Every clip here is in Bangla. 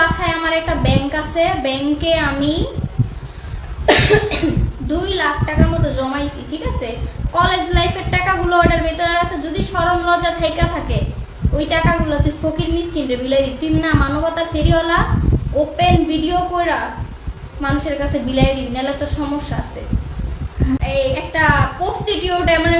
বাসায় আমার একটা ব্যাংক আছে। ব্যাংকে আমি দুই লাখ টাকার মতো জমাইছি, ঠিক আছে? কলেজ লাইফের টাকাগুলো ওটার ভেতরে আছে। যদি সরম লজা থাইকা থাকে, ওই টাকাগুলো তুই ফকির মিসকিন রে বিলাই দিবি তুই না মানবতার ফেরিওয়ালা ওপেন ভিডিও কইরা মানুষের কাছে বিলাই দিবি, নাহলে তোর সমস্যা আছে। এই একটা প্রস্টিটিউট মানে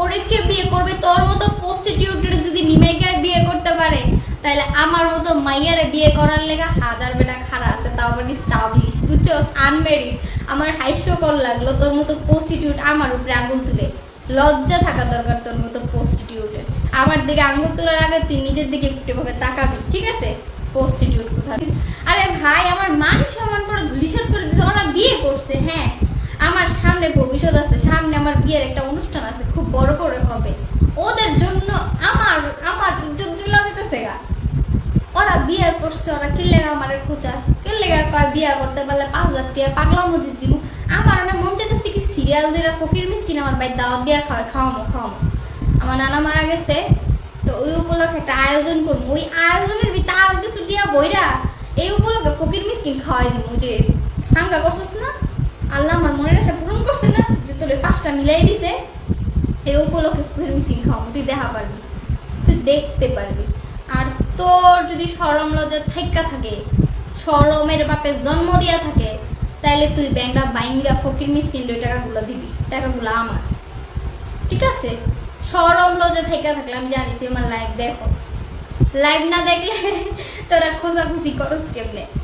ওরে কে বিয়ে করবে? তোর মতো প্রস্টিটিউটের যদি নিমেকে বিয়ে করতে পারে তাহলে আমার মতো মাইয়ারে বিয়ে করার লেগা হাজার বেটা খাড়া আছে, তাও আবার স্টাবলিশ বুঝছ আনমেরিড আমার হাস্যকর লাগল তোর মতো প্রস্টিটিউট আমার উপরে আঙুল তুলে। লজ্জা থাকা দরকার তোর মতো প্রস্টিটিউটের আমার দিকে আঙুল তোলার আগে তুই নিজের দিকে একটু ভাবে তাকাবি, ঠিক আছে? প্রস্টিটিউট কোথা আরে ভাই, আমার মান সম্মান করে ধুলিসাত করে দিতে ওরা বিয়ে করছে হ্যাঁ। আমার সামনে ভবিষ্যৎ আছে, সামনে আমার বিয়ের একটা অনুষ্ঠান আছে, খুব বড় করে হবে ওদের জন্য আমার আমার ইজ্জত জুলা দিতেছে গা ওরা বিয়ে করছে ওরা কিল্লে আমার খোঁচা? কিল্লে কয় বিয়ে করতে পারলে পাঁচ হাজার টাকা পাগলা মসজিদ দিব আমার অনেক মন চাইতেছে কি সিরিয়াল দিয়ে ফকির মিষ্টি আমার বাড়ি দাওয়াত দিয়ে খাওয়াই খাওয়ামো খাওয়ামো। আমার নানা মারা গেছে, তো ওই উপলক্ষে একটা আয়োজন করব ওই আয়োজনের ভিতরে আর কিছু দিয়া বইরা এই উপলক্ষে ফকির মিষ্টি খাওয়াই দিব যে, হাঙ্গা করছিস না? আল্লাহ আমার মনের আশা পূরণ করছে না? যে তোর পাঁচটা মিলাই দিছে, এই উপলক্ষে ফকির মিষ্টি খাওয়াবো তুই দেখা পারবি, তুই দেখতে পারবি। আর তোর যদি সরম লজ্জা থাইকা থাকে, সরমের বাপে জন্ম দিয়া থাকে, তাইলে তুই ব্যাংকটা বাইঙ্গা ফকির মিসকিন ওই টাকাগুলো দিবি, টাকাগুলো আমার। ঠিক আছে? সরম লজ্জা থাইকা থাকলে আমি জানি তুই আমার লাইভ দেখোস। লাইভ না দেখলে তোরা খোঁজাখুঁজি করস কেমনে?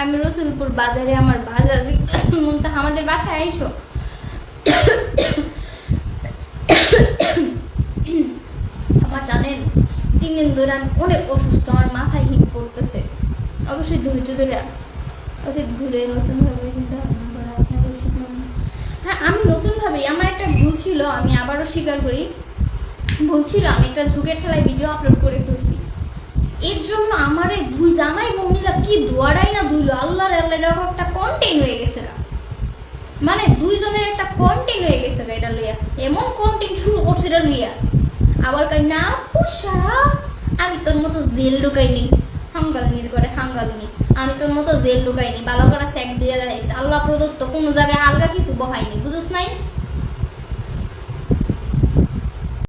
আমি রসুলপুর বাজারে আমার বাজার আমাদের বাসায় আইসো আমার জানেন তিন দিন ধরে আমি অনেক অসুস্থ, আমার মাথায় হিট পড়তেছে। অবশ্যই ধৈর্য ধরে অতীত ভুলে নতুনভাবে চিন্তা। হ্যাঁ। আমি নতুনভাবে আমার একটা ভুল ছিল, আমি আবারও স্বীকার করি। ভুল ছিল, আমি একটা ঝুঁকের ঠেলায় ভিডিও আপলোড করে ফেলছি। এর জন্য আমার এই দুই জামাই মমিলা কি দোয়ারাই না দুইলো, আল্লাহর আল্লাহ একটা কন্টেন্ট হয়ে গেছে না। মানে দুইজনের একটা কন্টেন্ট হয়ে গেছে এটা লইয়া। এমন কন্টেন্ট শুরু করছে এটা লইয়া। আবার কই না পোষা আমি তোর মতো জেল ঢুকাইনি। হাঙ্গালিনির করে হাঙ্গালিনি আমি তোর মতো জেল ঢুকাইনি। ভালো করে স্যাক দিয়ে দেখাইছি আল্লাহ প্রদত্ত কোনো জায়গায় আলগা কিছু বহাইনি। বুঝছ নাই?